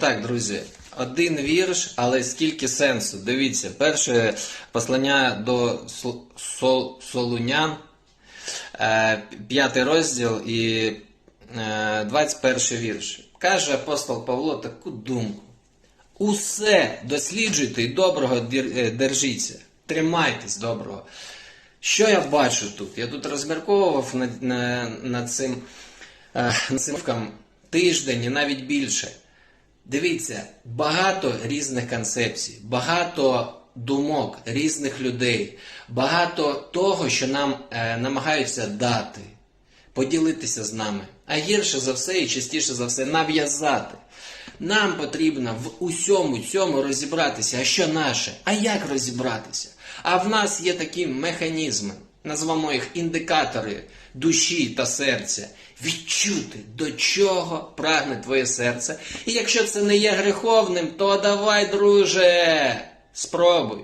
Так, друзі, один вірш, але скільки сенсу. Дивіться, перше послання до Сол- Сол- Солунян, е, п'ятий розділ і е, 21 вірш. Каже апостол Павло таку думку. Усе досліджуйте і доброго е, держіться. Тримайтесь доброго. Що я бачу тут? Я тут розмірковував над, на- над цим, е, над цим тиждень і навіть більше. Дивіться, багато різних концепцій, багато думок різних людей, багато того, що нам е, намагаються дати, поділитися з нами, а гірше за все і частіше за все нав'язати. Нам потрібно в усьому цьому розібратися. А що наше? А як розібратися? А в нас є такі механізми, назвемо їх індикатори душі та серця. Відчути, до чого прагне твоє серце. І якщо це не є греховним, то давай, друже, спробуй.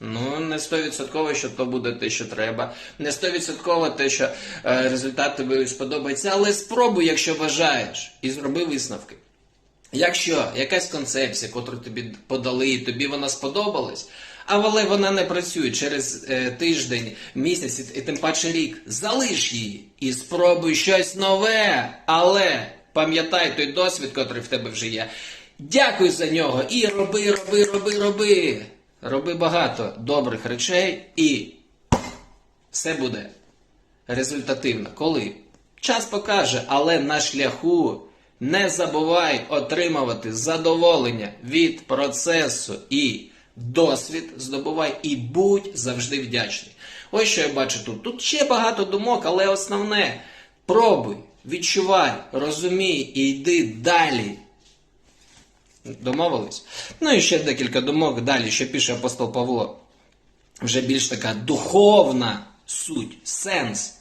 Ну, не стовідсотково, що то буде те, що треба. Не стовідсотково те, що е, результат тобі сподобається, але спробуй, якщо бажаєш, і зроби висновки. Якщо якась концепція, котру тобі подали, і тобі вона сподобалась, але вона не працює через е, тиждень, місяць і, і тим паче рік, залиш її і спробуй щось нове. Але пам'ятай той досвід, котрий в тебе вже є. Дякуй за нього і роби, роби, роби, роби. Роби багато добрих речей і все буде результативно. Коли? Час покаже, але на шляху не забувай отримувати задоволення від процесу і досвід здобувай і будь завжди вдячний. Ось що я бачу тут. Тут ще багато думок, але основне пробуй, відчувай, розумій і йди далі. Домовились? Ну і ще декілька думок далі, що пише апостол Павло. Вже більш така духовна суть, сенс.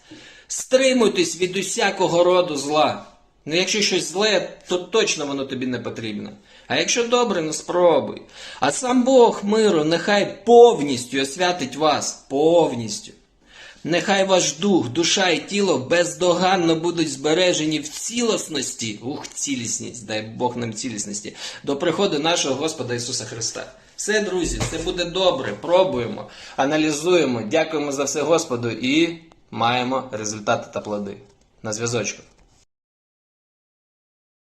Стримуйтесь від усякого роду зла. Ну, якщо щось зле, то точно воно тобі не потрібно. А якщо добре, ну спробуй. А сам Бог миру нехай повністю освятить вас. Повністю. Нехай ваш дух, душа і тіло бездоганно будуть збережені в цілісності, ух, цілісність, дай Бог нам цілісності, до приходу нашого Господа Ісуса Христа. Все, друзі, це буде добре. Пробуємо, аналізуємо, дякуємо за все Господу і маємо результати та плоди. На зв'язочку.